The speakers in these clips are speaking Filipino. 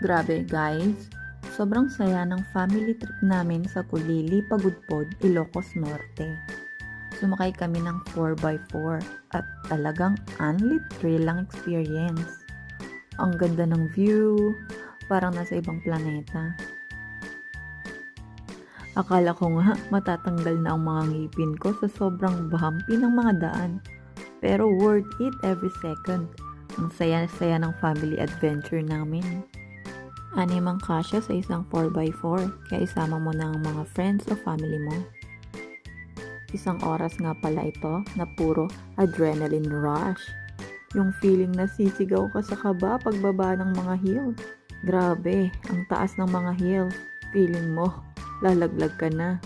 Grabe guys, sobrang saya ng family trip namin sa Kulili, Pagudpod, Ilocos Norte. Sumakay kami ng 4x4 at talagang unlit thrill lang experience. Ang ganda ng view, parang nasa ibang planeta. Akala ko nga matatanggal na ang mga ngipin ko sa sobrang bumpy ng mga daan. Pero worth it every second. Ang saya-saya ng family adventure namin. Anim ang kasya sa isang 4x4, kaya isama mo na ang mga friends o family mo. Isang oras nga pala ito na puro adrenaline rush. Yung feeling na sisigaw ka sa kaba pagbaba ng mga hills. Grabe, ang taas ng mga hills. Feeling mo, lalaglag ka na.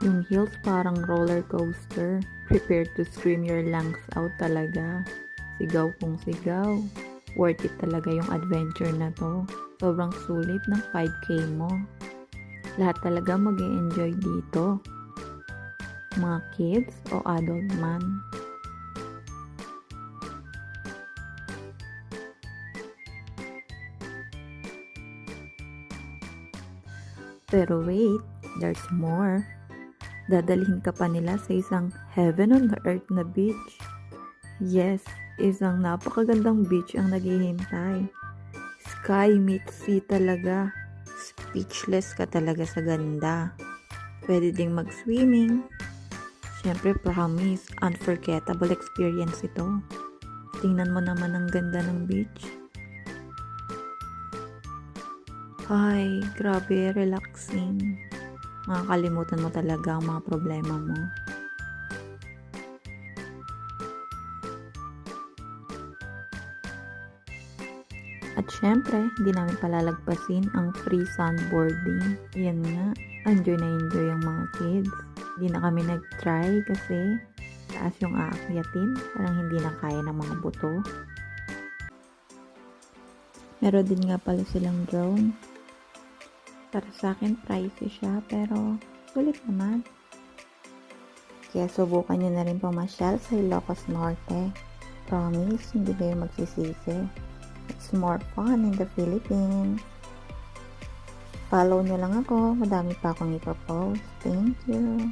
Yung hills parang roller coaster. Prepare to scream your lungs out talaga. Sigaw kung sigaw. Worth it talaga yung adventure na to. Sobrang sulit ng 5K mo. Lahat talaga mag enjoy dito. Mga kids o adult man. Pero wait, there's more. Dadalhin ka pa nila sa isang heaven on earth na beach. Yes, isang napakagandang beach ang naghihintay. Sky meets sea talaga. Speechless ka talaga sa ganda. Pwede ding mag-swimming. Siyempre, promise, unforgettable experience ito. Tingnan mo naman ang ganda ng beach. Ay, grabe, relaxing. Makakalimutan mo talaga ang mga problema mo. At syempre, hindi namin palalagpasin ang free sunboarding. Yan nga, enjoy na enjoy ang mga kids. Hindi na kami nag-try kasi taas yung aakyatin. Parang hindi na kaya ng mga buto. Meron din nga pala silang drone. Para sa akin, pricey siya, pero sulit naman. Kaya subukan nyo na rin pumasyal sa Ilocos Norte. Promise, hindi kayo magsisisi. It's more fun in the Philippines. Follow nyo lang ako. Madami pa akong ipopost. Thank you.